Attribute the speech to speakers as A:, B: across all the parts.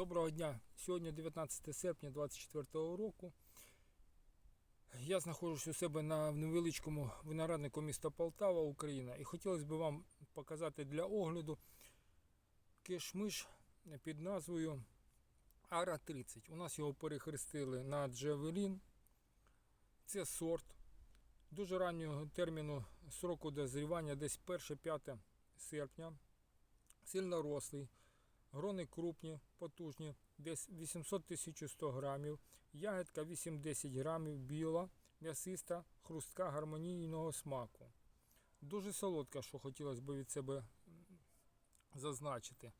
A: Доброго дня. Сьогодні 19 серпня 2024 року. Я знаходжусь у себе на невеличкому винограднику міста Полтава, Україна. І хотілося б вам показати для огляду кишмиш під назвою Ара 30. У нас його перехрестили на Джавелін. Це сорт. Дуже раннього терміну сроку дозрівання, десь 1-5 серпня. Сильно рослий. Грони крупні, потужні, десь 800-1100 грамів, ягідка 8-10 грамів, біла, м'ясиста, хрустка гармонійного смаку. Дуже солодка, що хотілося б від себе зазначити.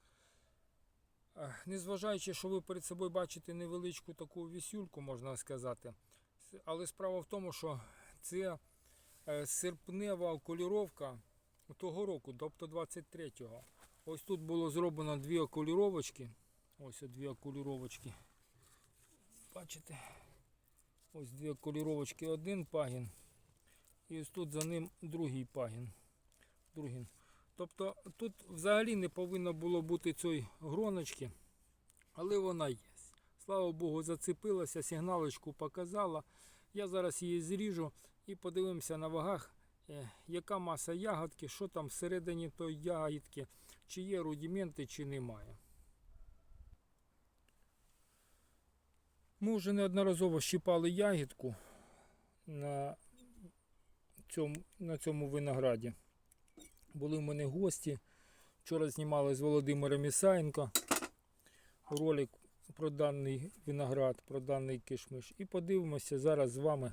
A: Е, Незважаючи, що ви перед собою бачите невеличку таку вісюльку, можна сказати. Але справа в тому, що це е, серпнева окуліровка того року, тобто 23-го. Ось тут було зроблено дві окуліровочки. Ось дві окуліровочки. Бачите? Ось дві окуліровочки, один пагін. І ось тут за ним другий пагін. Другий. Тобто тут взагалі не повинно було бути цієї гроночки, але вона є. Слава Богу, зацепилася, сигналочку показала. Я зараз її зріжу і подивимося на вагах, яка маса ягодки, що там всередині тої ягодки, чи є рудименти, чи немає. Ми вже неодноразово щипали ягідку на цьому, на цьому винограді. Були в мене гості. Вчора знімали з Володимиром Ісаєнко ролик про даний виноград, про даний кишмиш. І подивимося зараз з вами